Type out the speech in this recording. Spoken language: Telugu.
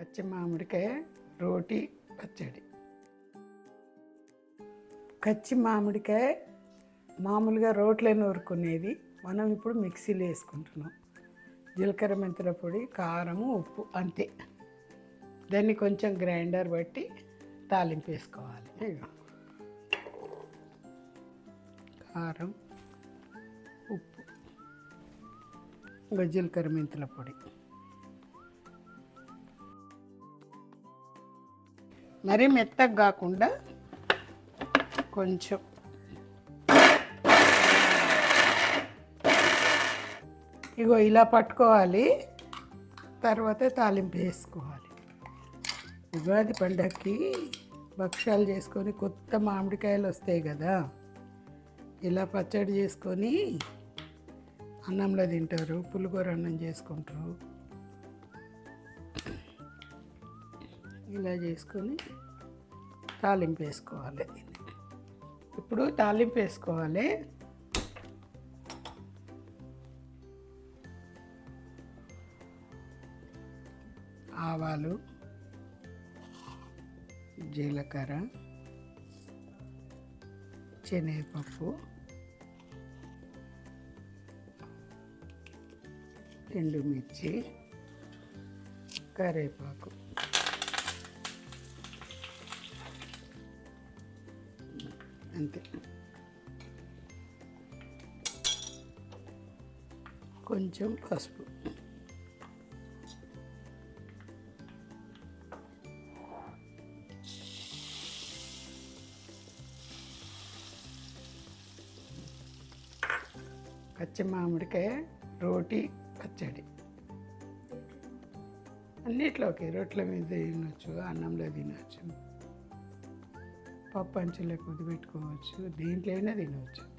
పచ్చి మామిడికాయ రోటి పచ్చడి. కచ్చి మామిడికాయ మామూలుగా రోట్లో నూరుకునేది మనం ఇప్పుడు మిక్సీలో వేసుకుంటున్నాం. జీలకర్ర మెంతుల పొడి కారము ఉప్పు అంతే. దాన్ని కొంచెం గ్రైండర్ బట్టి తాలింపు వేసుకోవాలి. కారం ఉప్పు ఇంకా జీలకర్ర మెంతుల పొడి. మరీ మెత్తగా కాకుండా కొంచెం. ఇగో ఇలా పట్టుకోవాలి. తర్వాత తాలింపు వేసుకోవాలి. ఉగాది పండగకి భక్ష్యాలు చేసుకొని కొత్త మామిడికాయలు వస్తాయి కదా. ఇలా పచ్చడి చేసుకొని అన్నంలో తింటారు పులిగూర అన్నం చేసుకుంటారు. ఇలా చేసుకొని తాలింపు వేసుకోవాలి. ఇప్పుడు తాలింపు వేసుకోవాలి. ఆవాలు జీలకర్ర శనగపప్పు ఎండుమిర్చి కరివేపాకు. అంతే. కొంచెం పసుపు. పచ్చి మామిడికాయ రోటి పచ్చడి. అన్నిట్లోకి రొట్టెల మీద తినొచ్చు అన్నంలో తినొచ్చు. పప్పు అంచులో పెట్టుకోవచ్చు. దేంట్లో అయినా తినవచ్చు.